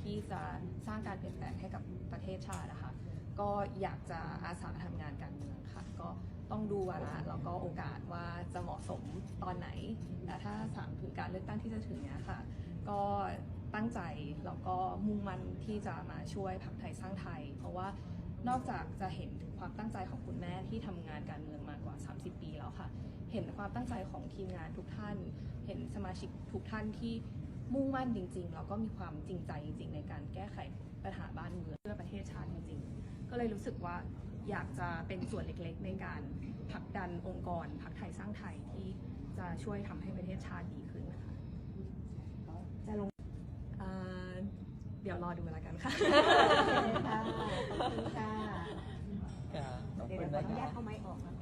ที่จะสร้างการเปลี่ยนแปลงให้กับประเทศชาตินะคะ ก็อยากจะอาสาทำงานการเมืองค่ะ ก็ต้องดูวาระแล้วก็โอกาสว่าจะเหมาะสมตอนไหนแต่ถ้าถามถึงการเลือกตั้งที่จะถึงเนี้ยค่ะ ก็ตั้งใจแล้วก็มุ่งมั่นที่จะมาช่วยพรรคไทยสร้างไทย เพราะว่านอกจากจะเห็นถึงความตั้งใจของคุณแม่ที่ทำงานการเมืองมากว่า 30 ปีแล้วค่ะ เห็นความตั้งใจของทีมงานทุกท่าน เห็นสมาชิกทุกท่านที่ มุ่งมั่นจริง ๆ แล้วก็มีความจริงใจจริง ๆ ในการแก้ไขปัญหาบ้านเมืองเพื่อประเทศชาติจริง ๆ ก็เลยรู้สึกว่าอยากจะเป็นส่วนเล็กๆ ในการผลักดันองค์กรพรรคไทยสร้างไทยที่จะช่วยทำให้ประเทศชาติดีขึ้นค่ะจะลงอ่าเดี๋ยวรอดูแล้วกันค่ะเลยค่ะขอบคุณค่ะค่ะขอบเดี๋ยวคุณขอนะอนุญาตคะเอาไม้ออกแล้วก็ก็มีนี้ด้วยนะครั